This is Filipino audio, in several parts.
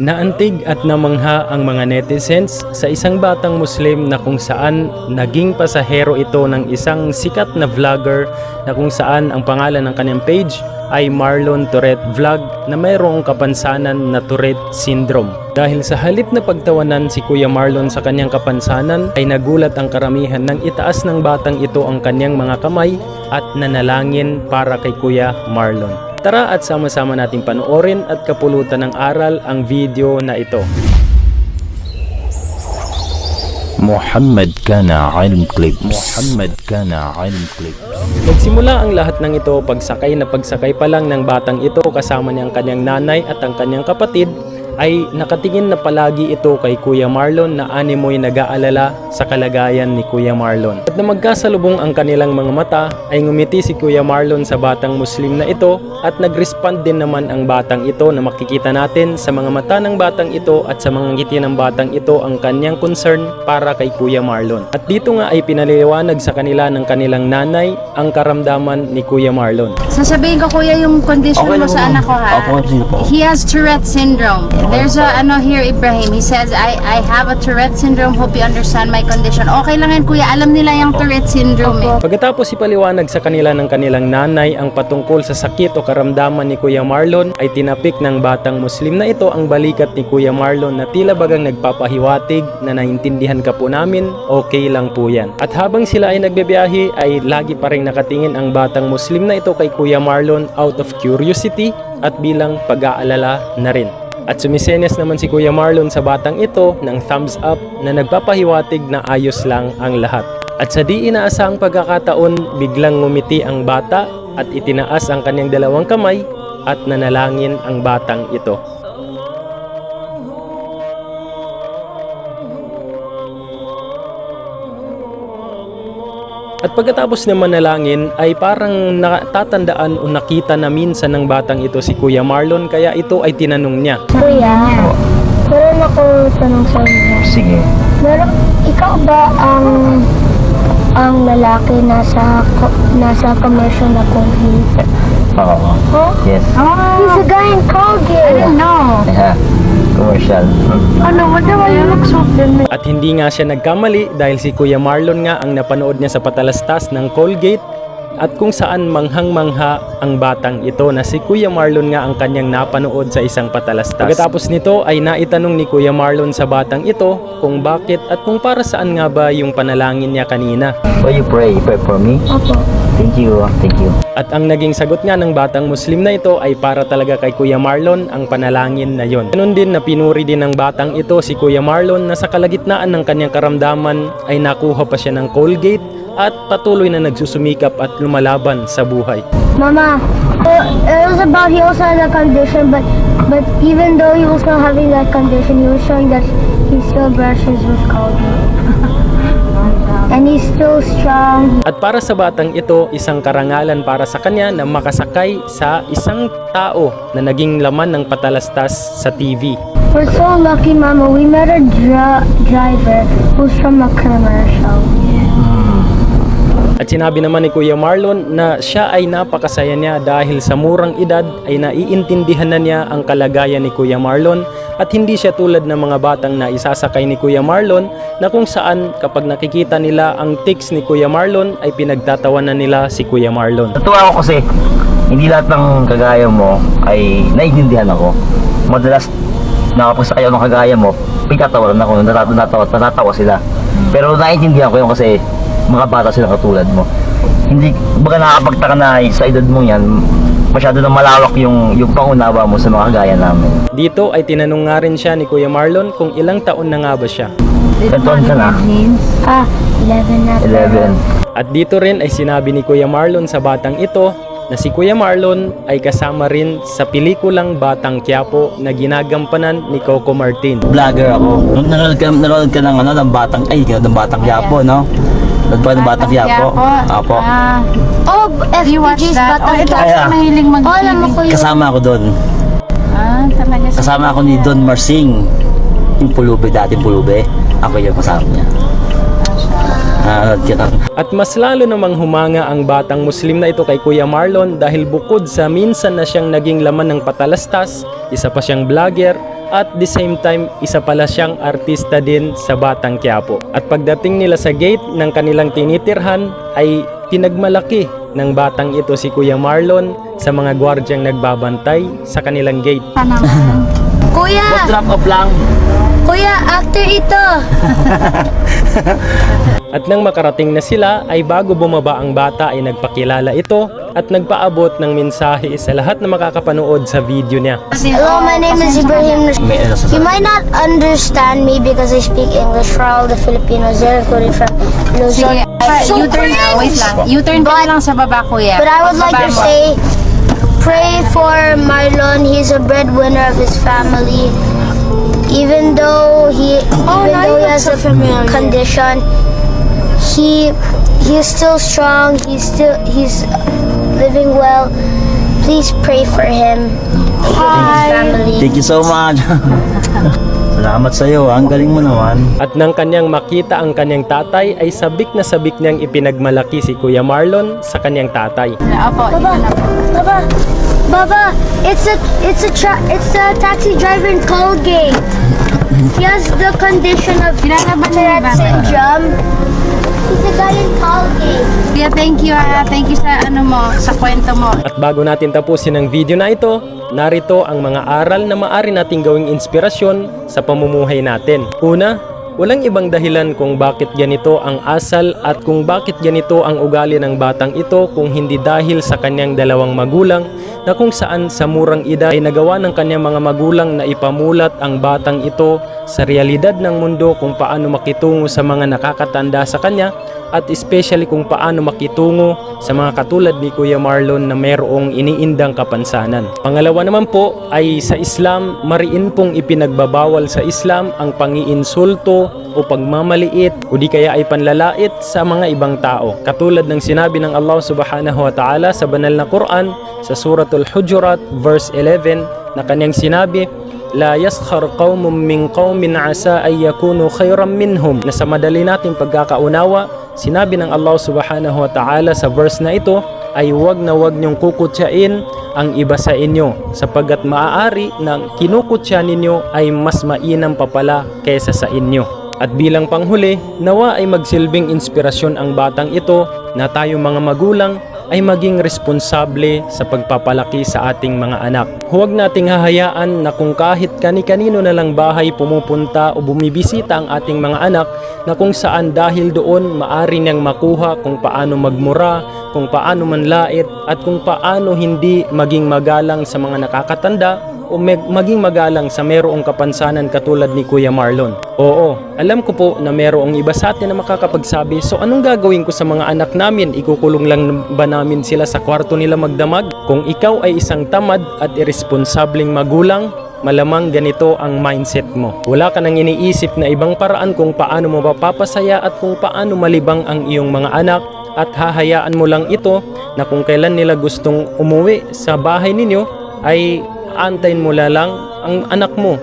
Naantig at namangha ang mga netizens sa isang batang Muslim na kung saan naging pasahero ito ng isang sikat na vlogger na kung saan ang pangalan ng kanyang page ay Marlon Tourette Vlog na mayroong kapansanan na Tourette Syndrome. Dahil sa halip na pagtawanan si Kuya Marlon sa kanyang kapansanan ay nagulat ang karamihan ng itaas ng batang ito ang kanyang mga kamay at nanalangin para kay Kuya Marlon. Tara at sama-sama natin panoorin at kapulutan ng aral ang video na ito. Muhammad Kana Ilm Clips Muhammad Kana Ilm Clips Nagsimula ang lahat ng ito pagsakay na pagsakay pa lang ng batang ito kasama niyang kanyang nanay at ang kanyang kapatid ay nakatingin na palagi ito kay Kuya Marlon na animoy nag-aalala sa kalagayan ni Kuya Marlon. At na magkasalubong ang kanilang mga mata ay ngumiti si Kuya Marlon sa batang Muslim na ito at nag-respond din naman ang batang ito na makikita natin sa mga mata ng batang ito at sa mga ngiti ng batang ito ang kanyang concern para kay Kuya Marlon. At dito nga ay pinaliliwanag sa kanila ng kanilang nanay ang karamdaman ni Kuya Marlon. Sasabihin ko kuya yung condition mo sa anak ko ha. Sige po. He has Tourette syndrome. There's a ano here Ibrahim. He says I I have a Tourette syndrome. Hope you understand my condition. Okay lang yan kuya. Alam nila yung Tourette syndrome eh. Pagkatapos ipaliwanag sa kanila ng kanilang nanay ang patungkol sa sakit o karamdaman ni Kuya Marlon ay tinapik ng batang Muslim na ito ang balikat ni Kuya Marlon na tila bagang nagpapahiwatig na naintindihan ka po namin, okay lang po yan. At habang sila ay nagbebiyahe ay lagi pa rin nakatingin ang batang Muslim na ito kay Kuya Marlon out of curiosity at bilang pag-aalala na rin. At sumisenyas naman si Kuya Marlon sa batang ito ng thumbs up na nagpapahiwatig na ayos lang ang lahat. At sa di inaasahang pagkakataon, biglang ngumiti ang bata at itinaas ang kanyang dalawang kamay at nanalangin ang batang ito. At pagkatapos na manalangin ay parang natatandaan o nakita na minsan ng batang ito si Kuya Marlon kaya ito ay tinanong niya. Kuya, meron ako tanong sa inyo. Sige. Meron, ikaw ba ang ang lalaki nasa nasa commercial na Colgate? Oo. Huh? Yes. He's a guy in Colgate. No. Yeah. Commercial. Ano, look so familiar? At hindi nga siya nagkamali dahil si Kuya Marlon nga ang napanood niya sa patalastas ng Colgate at kung saan manghang-mangha ang batang ito na si Kuya Marlon nga ang kanyang napanood sa isang patalastas. Pagkatapos nito ay naitanong ni Kuya Marlon sa batang ito kung bakit at kung para saan nga ba yung panalangin niya kanina. Will you pray? Pray for me? Opo. Thank you. Thank you. At ang naging sagot nga ng batang Muslim na ito ay para talaga kay Kuya Marlon ang panalangin na yon. Ganun din na pinuri din ng batang ito si Kuya Marlon na sa kalagitnaan ng kanyang karamdaman ay nakuha pa siya ng Colgate at patuloy na nagsusumikap at lumalaban sa buhay. Mama, uh, it was about he also had a condition, but but even though he was not having that condition, he was showing that he still brushes with Colgate. He's still strong. At para sa batang ito, isang karangalan para sa kanya na makasakay sa isang tao na naging laman ng patalastas sa TV. We're so lucky, Mama. We met a dri- driver who's from a commercial. At sinabi naman ni Kuya Marlon na siya ay napakasaya niya dahil sa murang edad ay naiintindihan na niya ang kalagayan ni Kuya Marlon at hindi siya tulad ng mga batang na isasakay ni Kuya Marlon na kung saan kapag nakikita nila ang tics ni Kuya Marlon ay pinagtatawanan nila si Kuya Marlon. Natuwa ako kasi hindi lahat ng kagaya mo ay naiintindihan ako. Madalas nakapasakay ako ng kagaya mo, pinatawaran ako, natatawa, natatawa, natatawa sila. Pero naiintindihan ko yun kasi mga bata sila katulad mo. Hindi, baga nakakapagtaka na sa edad mo yan, masyado na malawak yung, yung pangunawa mo sa mga kagaya namin. Dito ay tinanong nga rin siya ni Kuya Marlon kung ilang taon na nga ba siya. Kanton ka na, Ah, 11 na. 11. At dito rin ay sinabi ni Kuya Marlon sa batang ito na si Kuya Marlon ay kasama rin sa pelikulang Batang Quiapo na ginagampanan ni Coco Martin. Vlogger ako. Nung nanonood ka, nanonood ka ng, ano, ng batang, ay, ng batang yapo, no? Ng batang yapo? Apo. Ah, Oh, FPG's? Oh, Batang ito Kaya. kasi mahilig mag Oh, alam mo ko yun. Kasama ako doon. Ah, talaga Kasama ako ni Don Marsing. Yung pulube, dating pulube. Ako yung kasama niya. Ah, ng At mas lalo namang humanga ang batang Muslim na ito kay Kuya Marlon dahil bukod sa minsan na siyang naging laman ng patalastas, isa pa siyang vlogger at the same time isa pala siyang artista din sa Batang Quiapo. At pagdating nila sa gate ng kanilang tinitirhan ay pinagmalaki ng batang ito si Kuya Marlon sa mga gwardyang nagbabantay sa kanilang gate. Kuya! Drop off lang. Kuya, after ito! At nang makarating na sila ay bago bumaba ang bata ay nagpakilala ito at nagpaabot ng mensahe sa lahat na makakapanood sa video niya. Hello, my name is Ibrahim. Ano You might not understand me because I speak English for all the Filipinos there, including from Luzon. So U-turn na, wait please, lang. U-turn ka lang sa baba, kuya. But I would like to say, pray for Marlon. He's a breadwinner of his family. Even though he, even though he has a condition, he he's still strong. He's still he's living well. Please pray for him. Hi. Thank you so much. Salamat sa iyo, ang galing mo naman. At nang kanyang makita ang kanyang tatay ay sabik na sabik niyang ipinagmalaki si Kuya Marlon sa kanyang tatay. Opo, dito Baba. Baba, Baba, it's a it's a tra- it's a taxi driver in Colgate. He has the condition of Tourette syndrome. He's a guy in Colgate. Thank you ha. Thank you sa ano mo, sa kwento mo. At bago natin tapusin ang video na ito, narito ang mga aral na maaari nating gawing inspirasyon sa pamumuhay natin. Una, walang ibang dahilan kung bakit ganito ang asal at kung bakit ganito ang ugali ng batang ito kung hindi dahil sa kanyang dalawang magulang na kung saan sa murang edad ay nagawa ng kanyang mga magulang na ipamulat ang batang ito sa realidad ng mundo kung paano makitungo sa mga nakakatanda sa kanya at especially kung paano makitungo sa mga katulad ni Kuya Marlon na merong iniindang kapansanan. Pangalawa naman po ay sa Islam, mariin pong ipinagbabawal sa Islam ang pangiinsulto o pagmamaliit o di kaya ay panlalait sa mga ibang tao. Katulad ng sinabi ng Allah subhanahu wa ta'ala sa banal na Quran sa Suratul Hujurat verse 11 na kanyang sinabi, La yaskhar qawmum min qawmin asa ay yakunu khayran minhum na sa madali nating pagkakaunawa sinabi ng Allah subhanahu wa ta'ala sa verse na ito ay huwag na huwag niyong kukutsain ang iba sa inyo sapagkat maaari na kinukutsa ninyo ay mas mainam pa pala kaysa sa inyo. At bilang panghuli, nawa ay magsilbing inspirasyon ang batang ito na tayo mga magulang ay maging responsable sa pagpapalaki sa ating mga anak. Huwag nating hahayaan na kung kahit kani-kanino na lang bahay pumupunta o bumibisita ang ating mga anak na kung saan dahil doon maari niyang makuha kung paano magmura, kung paano manlait at kung paano hindi maging magalang sa mga nakakatanda o maging magalang sa merong kapansanan katulad ni Kuya Marlon. Oo, alam ko po na merong iba sa atin na makakapagsabi, so anong gagawin ko sa mga anak namin? Ikukulong lang ba namin sila sa kwarto nila magdamag? Kung ikaw ay isang tamad at irresponsableng magulang, malamang ganito ang mindset mo. Wala ka nang iniisip na ibang paraan kung paano mo mapapasaya at kung paano malibang ang iyong mga anak at hahayaan mo lang ito na kung kailan nila gustong umuwi sa bahay ninyo ay antayin mo la lang ang anak mo.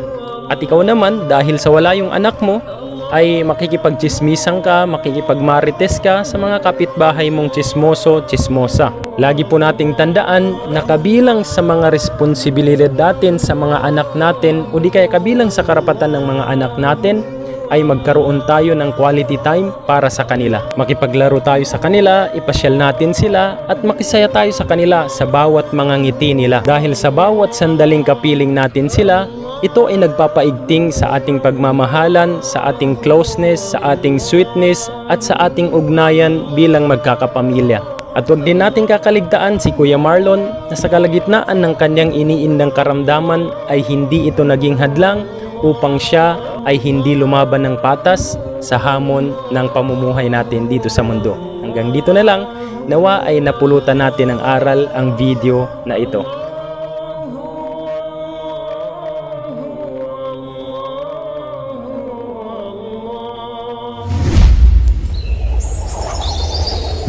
At ikaw naman, dahil sa wala yung anak mo, ay makikipagchismisan ka, makikipagmarites ka sa mga kapitbahay mong chismoso, chismosa. Lagi po nating tandaan na kabilang sa mga responsibilidad natin sa mga anak natin o di kaya kabilang sa karapatan ng mga anak natin ay magkaroon tayo ng quality time para sa kanila. Makipaglaro tayo sa kanila, ipasyal natin sila at makisaya tayo sa kanila sa bawat mga ngiti nila. Dahil sa bawat sandaling kapiling natin sila, ito ay nagpapaigting sa ating pagmamahalan, sa ating closeness, sa ating sweetness at sa ating ugnayan bilang magkakapamilya. At huwag din natin kakaligtaan si Kuya Marlon na sa kalagitnaan ng kanyang iniindang karamdaman ay hindi ito naging hadlang upang siya ay hindi lumaban ng patas sa hamon ng pamumuhay natin dito sa mundo. Hanggang dito na lang, nawa ay napulutan natin ng aral ang video na ito.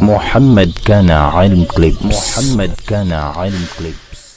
محمد كان علم كليب محمد كان علم كليب